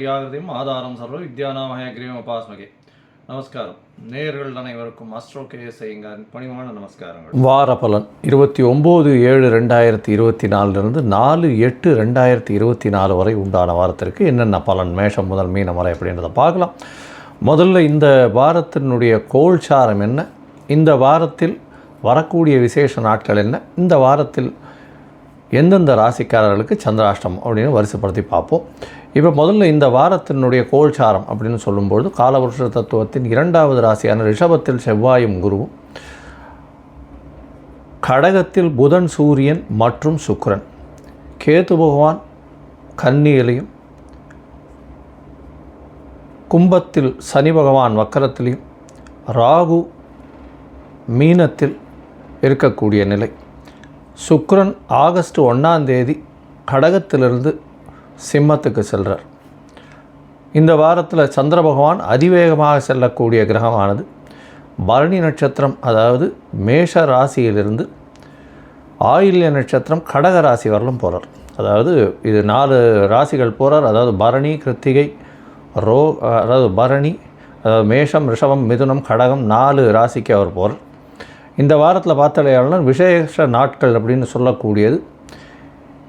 ஞானானந்தமயம் ஆதாரம் சர்வ வித்யானாமய கிரீவம் உபாஸ்மகே. நமஸ்காரம். நேயர்கள் அனைவருக்கும் அஸ்ட்ரோ கேஎஸ்ஐங்க பணிவான நமஸ்காரங்கள். வார பலன் இருபத்தி ஒம்பது ஏழு ரெண்டாயிரத்தி இருபத்தி நாலுலேருந்து நாலு எட்டு ரெண்டாயிரத்தி இருபத்தி நாலு வரை உண்டான வாரத்திற்கு என்னென்ன பலன் மேஷம் முதல் மீனம் வரை அப்படின்றத பார்க்கலாம். முதல்ல இந்த வாரத்தினுடைய கோல்சாரம் என்ன? இந்த வாரத்தில் வரக்கூடிய விசேஷ நாட்கள் என்ன? இந்த வாரத்தில் எந்தெந்த ராசிக்காரர்களுக்கு சந்திராஷ்டம் அப்படின்னு வரிசைப்படுத்தி பார்ப்போம். இப்போ முதல்ல இந்த வாரத்தினுடைய கோல்சாரம் அப்படின்னு சொல்லும்பொழுது காலவருஷ தத்துவத்தின் இரண்டாவது ராசியான ரிஷபத்தில் செவ்வாயும் குருவும் கடகத்தில் புதன் சூரியன் மற்றும் சுக்ரன் கேது பகவான் கன்னியிலையும் கும்பத்தில் சனி பகவான் வக்கரத்திலையும் ராகு மீனத்தில் இருக்கக்கூடிய நிலை. சுக்ரன் ஆகஸ்ட் ஒன்றாம் தேதி கடகத்திலிருந்து சிம்மத்துக்கு செல்கிறார் இந்த வாரத்தில் சந்திர பகவான் அதிவேகமாக செல்லக்கூடிய கிரகமானது பரணி நட்சத்திரம் அதாவது மேஷ ராசியிலிருந்து ஆயில்ய நட்சத்திரம் கடக ராசி வரலும் போகிறார் அதாவது இது நாலு ராசிகள் போகிறார் அதாவது பரணி கிருத்திகை ரோ அதாவது பரணி அதாவது மேஷம் ரிஷபம் மிதுனம் கடகம் நாலு ராசிக்கு அவர் போகிறார் இந்த வாரத்தில் பார்த்தாலேயாளர் விசேஷ நாட்கள் அப்படின்னு சொல்லக்கூடியது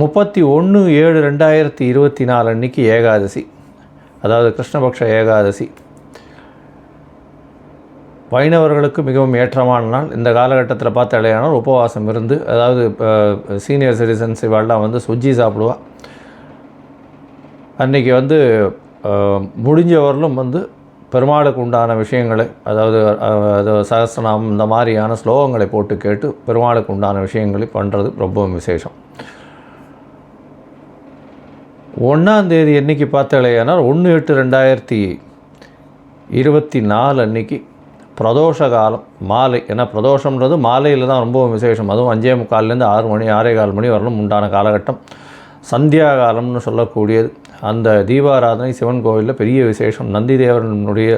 முப்பத்தி ஒன்று ஏழு ரெண்டாயிரத்தி இருபத்தி நாலு அன்னைக்கு ஏகாதசி. அதாவது கிருஷ்ணபக்ஷ ஏகாதசி. வைணவர்களுக்கு மிகவும் ஏற்றமான நாள். இந்த காலகட்டத்தில் பார்த்தாலேயானால் உபவாசம் இருந்து அதாவது சீனியர் சிட்டிசன்ஸ் இவாள்லாம் வந்து சுஜ்ஜி சாப்பிடுவா அன்றைக்கி வந்து முடிஞ்சவர்களும் வந்து பெருமாளுக்கு உண்டான விஷயங்களை அதாவது அது சகசிரநாமம் இந்த மாதிரியான ஸ்லோகங்களை போட்டு கேட்டு பெருமாளுக்கு உண்டான விஷயங்களை பண்ணுறது ரொம்பவும் விசேஷம். ஒன்றாந்தேதி என்றைக்கு பார்த்தாலேயானால் ஒன்று எட்டு ரெண்டாயிரத்தி இருபத்தி நாலு அன்னைக்கு பிரதோஷ காலம் மாலை. ஏன்னா பிரதோஷம்ன்றது மாலையில் தான் ரொம்பவும் விசேஷம். அதுவும் அஞ்சே முக்கால்லேருந்து ஆறு மணி ஆறே கால் மணி வரலும் உண்டான காலகட்டம். சந்தியா காலம்னு சொல்லக்கூடியது. அந்த தீபாராதனை சிவன் கோவிலில் பெரிய விசேஷம். நந்தி தேவனுடைய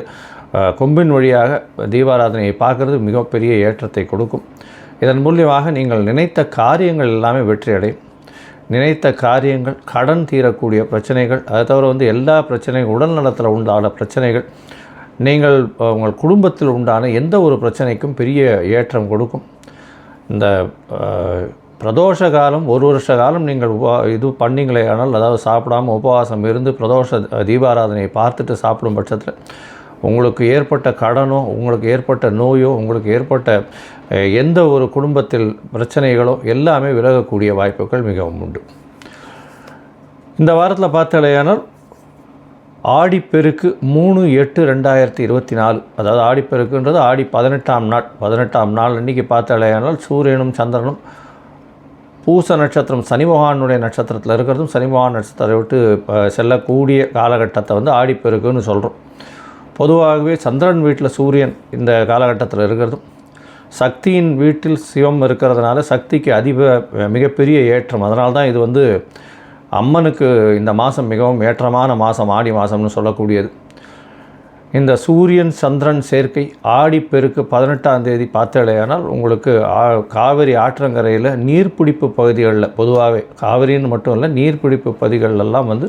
கொம்பின் வழியாக தீபாராதனையை பார்க்குறது மிகப்பெரிய ஏற்றத்தை கொடுக்கும். இதன் மூலியமாக நீங்கள் நினைத்த காரியங்கள் எல்லாமே வெற்றி அடையும் நினைத்த காரியங்கள் கடன் தீரக்கூடிய பிரச்சனைகள் அதை தவிர வந்து எல்லா பிரச்சனைகள் உடல் நலத்தில் உண்டான பிரச்சனைகள் நீங்கள் உங்கள் குடும்பத்தில் உண்டான எந்த ஒரு பிரச்சனைக்கும் பெரிய ஏற்றம் கொடுக்கும். இந்த பிரதோஷ காலம் ஒரு வருஷ காலம் நீங்கள் உபா இது பண்ணிங்களே ஆனால் அதாவது சாப்பிடாமல் உபவாசம் இருந்து பிரதோஷ தீபாராதனையை பார்த்துட்டு சாப்பிடும் பட்சத்தில் உங்களுக்கு ஏற்பட்ட கடனோ உங்களுக்கு ஏற்பட்ட நோயோ உங்களுக்கு ஏற்பட்ட எந்த ஒரு குடும்பத்தில் பிரச்சனைகளோ எல்லாமே விலகக்கூடிய வாய்ப்புகள் மிகவும் உண்டு. இந்த வாரத்தில் பார்த்தாலேயானால் ஆடிப்பெருக்கு மூணு எட்டு ரெண்டாயிரத்தி இருபத்தி நாலு அதாவது ஆடிப்பெருக்குன்றது ஆடி பதினெட்டாம் நாள் பதினெட்டாம் நாள் அன்றைக்கி பார்த்தாலேயானால் சூரியனும் சந்திரனும் பூச நட்சத்திரம் சனிமகானுடைய நட்சத்திரத்தில் இருக்கிறதும் சனிமகான் நட்சத்திரத்தை விட்டு செல்லக்கூடிய காலகட்டத்தை வந்து ஆடிப்பெருக்குன்னு சொல்கிறோம் பொதுவாகவே சந்திரன் வீட்டில் சூரியன் இந்த காலகட்டத்தில் இருக்கிறதும் சக்தியின் வீட்டில் சிவம் இருக்கிறதுனால சக்திக்கு அதிக மிகப்பெரிய ஏற்றம். அதனால தான் இது வந்து அம்மனுக்கு இந்த மாதம் மிகவும் ஏற்றமான மாதம் ஆடி மாதம்னு சொல்லக்கூடியது. இந்த சூரியன் சந்திரன் சேர்க்கை ஆடிப்பெருக்கு பதினெட்டாம் தேதி பார்த்தலையானால் உங்களுக்கு காவிரி ஆற்றங்கரையில் நீர்பிடிப்பு பகுதிகளில் பொதுவாகவே காவிரின்னு மட்டும் இல்லை நீர்பிடிப்பு பகுதிகளெல்லாம் வந்து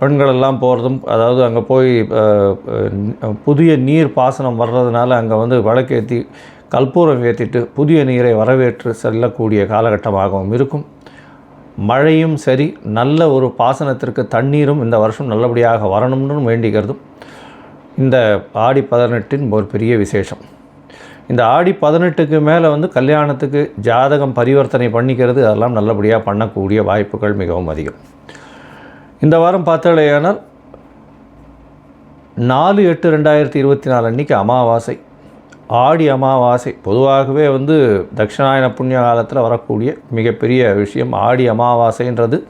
பெண்களெல்லாம் போகிறதும் அதாவது அங்கே போய் புதிய நீர் பாசனம் வர்றதுனால அங்கே வந்து வழக்கேற்றி கற்பூரம் ஏற்றிட்டு புதிய நீரை வரவேற்று செல்லக்கூடிய காலகட்டமாகவும் இருக்கும். மழையும் சரி நல்ல ஒரு பாசனத்திற்கு தண்ணீரும் இந்த வருஷம் நல்லபடியாக வரணும்னு வேண்டிக்கிறதும் இந்த ஆடி பதினெட்டின் ஒரு பெரிய விசேஷம். இந்த ஆடி பதினெட்டுக்கு மேலே வந்து கல்யாணத்துக்கு ஜாதகம் பரிவர்த்தனை பண்ணிக்கிறது அதெல்லாம் நல்லபடியாக பண்ணக்கூடிய வாய்ப்புகள் மிகவும் அதிகம். இந்த வாரம் பார்த்தாலேயானால் நாலு எட்டு ரெண்டாயிரத்தி இருபத்தி நாலு அன்றைக்கி அமாவாசை. ஆடி அமாவாசை. பொதுவாகவே வந்து தட்சிணாயன புண்ணிய காலத்தில் வரக்கூடிய மிகப்பெரிய விஷயம் ஆடி அமாவாசைன்றது.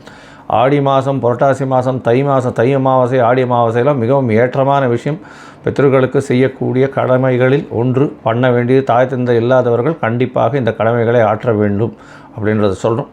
ஆடி மாதம் புரட்டாசி மாதம் தை மாதம் தை அமாவாசை ஆடி அமாவாசையெல்லாம் மிகவும் ஏற்றமான விஷயம். பித்ருக்களுக்கு செய்யக்கூடிய கடமைகளில் ஒன்று பண்ண வேண்டியது தாய் தந்தை இல்லாதவர்கள் கண்டிப்பாக இந்த கடமைகளை ஆற்ற வேண்டும் அப்படின்றத சொல்கிறோம்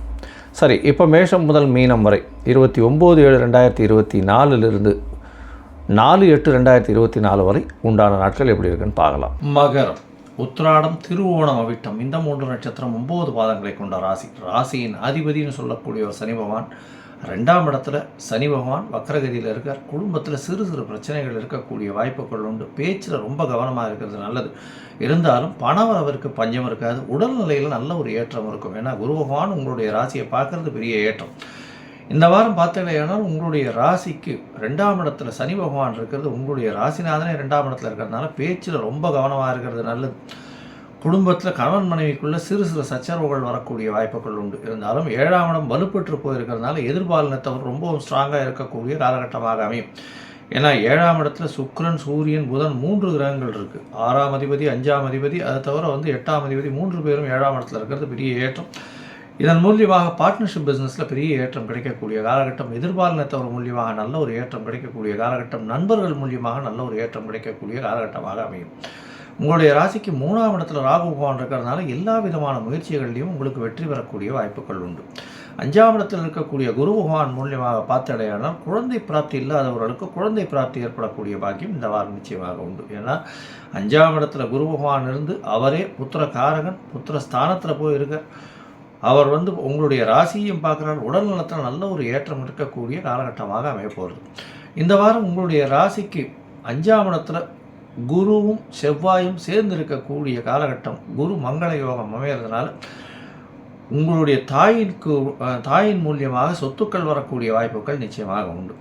சரி இப்போ மேஷம் முதல் மீனம் வரை இருபத்தி ஒம்பது ஏழு ரெண்டாயிரத்தி இருபத்தி நாலுலேருந்து நாலு எட்டு ரெண்டாயிரத்தி இருபத்தி நாலு வரை உண்டான நாட்கள் எப்படி இருக்குன்னு பார்க்கலாம். மகரம் உத்திராடம் திருவோணம் அவிட்டம் இந்த மூன்று நட்சத்திரம் ஒம்பது பாதங்களை கொண்ட ராசி. ராசியின் அதிபதினு சொல்லக்கூடிய ஒரு சனி பகவான் ரெண்டாம் இடத்துல சனி பகவான் வக்கரகதியில் இருக்கார். குடும்பத்தில் சிறு சிறு பிரச்சனைகள் இருக்கக்கூடிய வாய்ப்புகள் உண்டு. பேச்சில் ரொம்ப கவனமாக இருக்கிறது நல்லது. இருந்தாலும் பணவரவிற்கு பஞ்சம் இருக்காது. உடல்நிலையில் நல்ல ஒரு ஏற்றம் இருக்கும். ஏன்னா குரு பகவான் உங்களுடைய ராசியை பார்க்கறது பெரிய ஏற்றம். இந்த வாரம் பார்த்தீங்கன்னா உங்களுடைய ராசிக்கு ரெண்டாம் இடத்துல சனி பகவான் இருக்கிறது உங்களுடைய ராசிநாதனே ரெண்டாம் இடத்துல இருக்கிறதுனால பேச்சில் ரொம்ப கவனமாக இருக்கிறது நல்லது. குடும்பத்தில் கணவன் மனைவிக்குள்ளே சிறு சிறு சச்சரவுகள் வரக்கூடிய வாய்ப்புகள் உண்டு. இருந்தாலும் ஏழாம் இடம் வலுப்பெற்று போயிருக்கிறதுனால எதிர்பாலினத்தவர் ரொம்பவும் ஸ்ட்ராங்காக இருக்கக்கூடிய காலகட்டமாக அமையும். ஏன்னா ஏழாம் இடத்துல சுக்ரன் சூரியன் புதன் மூன்று கிரகங்கள் இருக்குது ஆறாம் அதிபதி அஞ்சாம் அதிபதி அதை தவிர வந்து எட்டாம் அதிபதி மூன்று பேரும் ஏழாம் இடத்துல இருக்கிறது பெரிய ஏற்றம். இதன் மூலியமாக பார்ட்னர்ஷிப் பிஸ்னஸில் பெரிய ஏற்றம் கிடைக்கக்கூடிய காலகட்டம் எதிர்பாலினத்தவர் மூலியமாக நல்ல ஒரு ஏற்றம் கிடைக்கக்கூடிய காலகட்டம் நண்பர்கள் மூலியமாக நல்ல ஒரு ஏற்றம் கிடைக்கக்கூடிய காலகட்டமாக அமையும். உங்களுடைய ராசிக்கு மூணாம் இடத்துல ராகு பகவான் இருக்கிறதுனால எல்லா விதமான முயற்சிகள்லையும் உங்களுக்கு வெற்றி பெறக்கூடிய வாய்ப்புகள் உண்டு. அஞ்சாம் இடத்தில் இருக்கக்கூடிய குரு பகவான் மூலியமாக பார்த்தடையானால் குழந்தை பிராப்தி இல்லாதவர்களுக்கு குழந்தை பிராப்தி ஏற்படக்கூடிய பாக்கியம் இந்த வாரம் நிச்சயமாக உண்டு. ஏன்னா அஞ்சாம் இடத்துல குரு பகவான் இருந்து அவரே புத்திர காரகன் புத்திர ஸ்தானத்தில் போய் இருக்க அவர் வந்து உங்களுடைய ராசியையும் பார்க்குறார். உடல் நலத்தில் நல்ல ஒரு ஏற்றம் இருக்கக்கூடிய காலகட்டமாக அமைய போகிறது இந்த வாரம் உங்களுடைய ராசிக்கு அஞ்சாம் இடத்துல குருவும் செவ்வாயும் சேர்ந்து இருக்கக்கூடிய காலகட்டம். குரு மங்கள யோகம் அமையிறதுனால உங்களுடைய தாயிற்கு தாயின் மூலியமாக சொத்துக்கள் வரக்கூடிய வாய்ப்புகள் நிச்சயமாக உண்டு.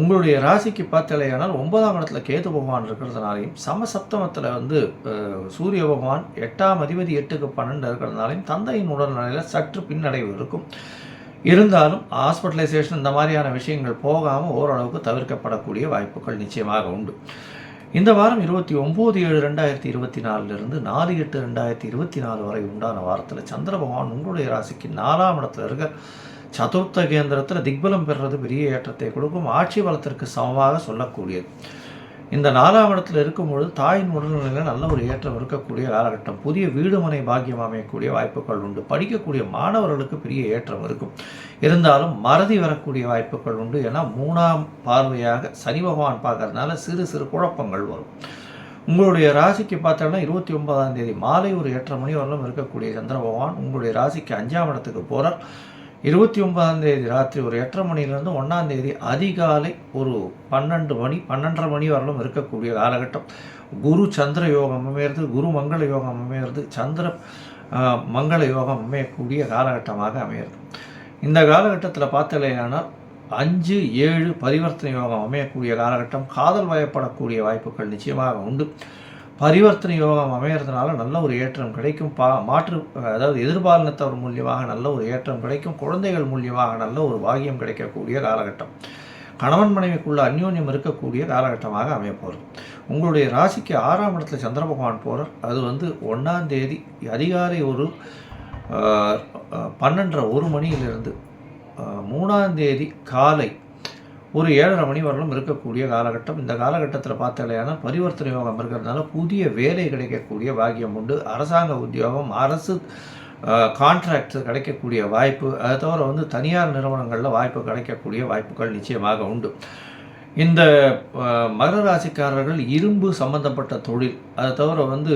உங்களுடைய ராசிக்கு பார்த்தலையானால் ஒன்பதாம் இடத்துல கேது பகவான் இருக்கிறதுனாலையும் சமசப்தமத்தில் வந்து சூரிய பகவான் எட்டாம் அதிபதி எட்டுக்கு பன்னெண்டு இருக்கிறதுனாலையும் தந்தையின் உடல்நிலையில் சற்று பின்னடைவு இருக்கும். இருந்தாலும் ஹாஸ்பிட்டலைசேஷன் இந்த மாதிரியான விஷயங்கள் போகாமல் ஓரளவுக்கு தவிர்க்கப்படக்கூடிய வாய்ப்புகள் நிச்சயமாக உண்டு. இந்த வாரம் இருபத்தி ஒம்பது ஏழு ரெண்டாயிரத்தி இருபத்தி நாலுலேருந்து நாலு எட்டு ரெண்டாயிரத்தி இருபத்தி நாலு வரை உண்டான வாரத்தில் சந்திர பகவான் உங்களுடைய ராசிக்கு நாலாம் இடத்துல இருக்க. சதுர்த்த கேந்திரத்தில் திக்பலம் பெறுறது பெரிய ஏற்றத்தை கொடுக்கும். ஆட்சி பலத்திற்கு சமமாக சொல்லக்கூடியது. இந்த நாலாம் இடத்துல இருக்கும் பொழுது தாயின் உடல்நிலையில் நல்ல ஒரு ஏற்றம் இருக்கக்கூடிய காலகட்டம். புதிய வீடுமனை பாக்கியம் அமையக்கூடிய வாய்ப்புகள் உண்டு. படிக்கக்கூடிய மாணவர்களுக்கு பெரிய ஏற்றம் இருக்கும். இருந்தாலும் மறதி வரக்கூடிய வாய்ப்புகள் உண்டு ஏன்னா மூணாம் பார்வையாக சனி பகவான் பார்க்கறதுனால சிறு சிறு குழப்பங்கள் வரும். உங்களுடைய ராசிக்கு பார்த்தோம்னா இருபத்தி ஒன்பதாம் தேதி மாலை ஒரு எட்டரை மணி வரலும் இருக்கக்கூடிய சந்திர பகவான் உங்களுடைய ராசிக்கு அஞ்சாம் இடத்துக்கு போகிறார் இருபத்தி ஒன்பதாம் தேதி ராத்திரி ஒரு எட்டரை மணிலேருந்து ஒன்றாம் தேதி அதிகாலை ஒரு பன்னெண்டு மணி பன்னெண்டரை மணி வரலும் இருக்கக்கூடிய காலகட்டம். குரு சந்திர யோகம் அமையிறது குரு மங்கள யோகம் அமையிறது சந்திர மங்கள யோகம் அமையக்கூடிய காலகட்டமாக அமையிறது. இந்த காலகட்டத்தில் பார்த்தலையானால் அஞ்சு ஏழு பரிவர்த்தனை யோகம் அமையக்கூடிய காலகட்டம். காதல் வயப்படக்கூடிய வாய்ப்புகள் நிச்சயமாக உண்டு. பரிவர்த்தனை யோகம் அமையிறதுனால நல்ல ஒரு ஏற்றம் கிடைக்கும். பா மாற்று அதாவது எதிர்பாலினத்தவர் மூலியமாக நல்ல ஒரு ஏற்றம் கிடைக்கும். குழந்தைகள் மூலியமாக நல்ல ஒரு பாகியம் கிடைக்கக்கூடிய காலகட்டம். கணவன் மனைவிக்குள்ள அந்யோன்யம் இருக்கக்கூடிய காலகட்டமாக அமைய போகிறது உங்களுடைய ராசிக்கு ஆறாம் இடத்துல சந்திர பகவான் போகிறார் அது வந்து ஒன்றாம் தேதி அதிகாலை ஒரு பன்னெண்டரை ஒரு மணியிலிருந்து மூணாம் தேதி காலை ஒரு ஏழரை மணி வரலும் இருக்கக்கூடிய காலகட்டம். இந்த காலகட்டத்தில் பார்த்தாலேயான பரிவர்த்தனை யோகம் இருக்கிறதுனால புதிய வேலை கிடைக்கக்கூடிய பாக்கியம் உண்டு. அரசாங்க உத்தியோகம் அரசு கான்ட்ராக்ட் கிடைக்கக்கூடிய வாய்ப்பு அதை தவிர வந்து தனியார் நிறுவனங்களில் வாய்ப்பு கிடைக்கக்கூடிய வாய்ப்புகள் நிச்சயமாக உண்டு. இந்த மகர ராசிக்காரர்கள் இரும்பு சம்பந்தப்பட்ட தொழில் அதை தவிர வந்து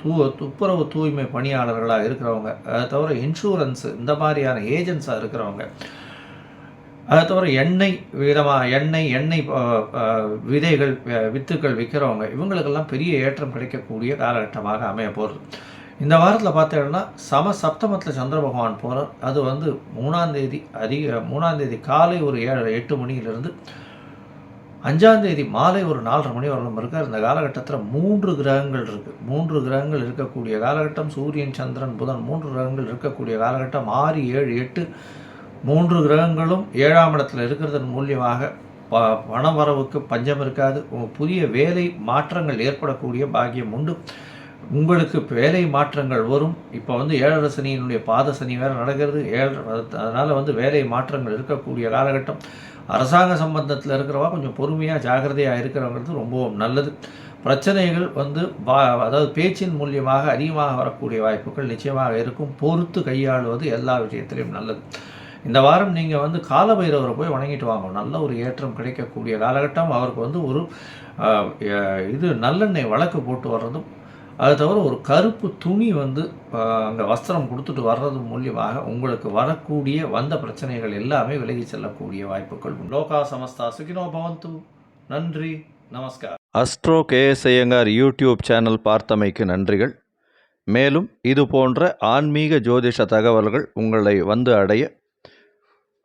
தூ துப்புரவு தூய்மை பணியாளர்களாக இருக்கிறவங்க அதை தவிர இன்சூரன்ஸு இந்த மாதிரியான ஏஜென்ட்ஸாக இருக்கிறவங்க அதை தவிர எண்ணெய் விதமாக எண்ணெய் எண்ணெய் விதைகள் வித்துக்கள் விற்கிறவங்க இவங்களுக்கெல்லாம் பெரிய ஏற்றம் கிடைக்கக்கூடிய காலகட்டமாக அமைய போகிறது இந்த வாரத்தில் பார்த்தீங்கன்னா சம சப்தமத்தில் சந்திர பகவான் போகிறார் அது வந்து மூணாந்தேதி அதிக மூணாந்தேதி காலை ஒரு ஏழு எட்டு மணியிலிருந்து அஞ்சாந்தேதி மாலை ஒரு நாலரை மணி வரலும் இருக்கார். இந்த காலகட்டத்தில் மூன்று கிரகங்கள் இருக்குது மூன்று கிரகங்கள் இருக்கக்கூடிய காலகட்டம் சூரியன் சந்திரன் புதன் மூன்று கிரகங்கள் இருக்கக்கூடிய காலகட்டம் ஆறு ஏழு எட்டு மூன்று கிரகங்களும் ஏழாம் இடத்துல இருக்கிறதன் மூலியமாக ப பணவரவுக்கு பஞ்சம் இருக்காது. புதிய வேலை மாற்றங்கள் ஏற்படக்கூடிய பாக்கியம் உண்டு. உங்களுக்கு வேலை மாற்றங்கள் வரும். இப்போ வந்து ஏழரை சனியினுடைய பாத சனி வேறு நடக்கிறது. ஏழு அதனால் வந்து வேலை மாற்றங்கள் இருக்கக்கூடிய காலகட்டம். அரசாங்க சம்பந்தத்தில் இருக்கிறவா கொஞ்சம் பொறுமையாக ஜாக்கிரதையாக இருக்கிறவங்கிறது ரொம்பவும் நல்லது. பிரச்சனைகள் வந்து பா அதாவது பேச்சின் மூலியமாக அதிகமாக வரக்கூடிய வாய்ப்புகள் நிச்சயமாக இருக்கும். பொறுத்து கையாளுவது எல்லா விஷயத்திலையும் நல்லது. இந்த வாரம் நீங்கள் வந்து காலபைரவரை போய் வணங்கிட்டு வாங்க. நல்ல ஒரு ஏற்றம் கிடைக்கக்கூடிய காலகட்டம். அவருக்கு வந்து ஒரு இது நல்லெண்ணெய் வழக்கு போட்டு வர்றதும் அது தவிர ஒரு கருப்பு துணி வந்து அங்கே வஸ்திரம் கொடுத்துட்டு வர்றது மூலியமாக உங்களுக்கு வரக்கூடிய வந்த பிரச்சனைகள் எல்லாமே விலகி செல்லக்கூடிய வாய்ப்புகள் லோகா சமஸ்தா சுகினோ பவந்து. நன்றி. நமஸ்கார். அஸ்ட்ரோ கேஎஸ்ஐயங்கார் யூடியூப் சேனல் பார்த்தமைக்கு நன்றிகள். மேலும் இது போன்ற ஆன்மீக ஜோதிஷ தகவல்கள் உங்களை வந்து அடைய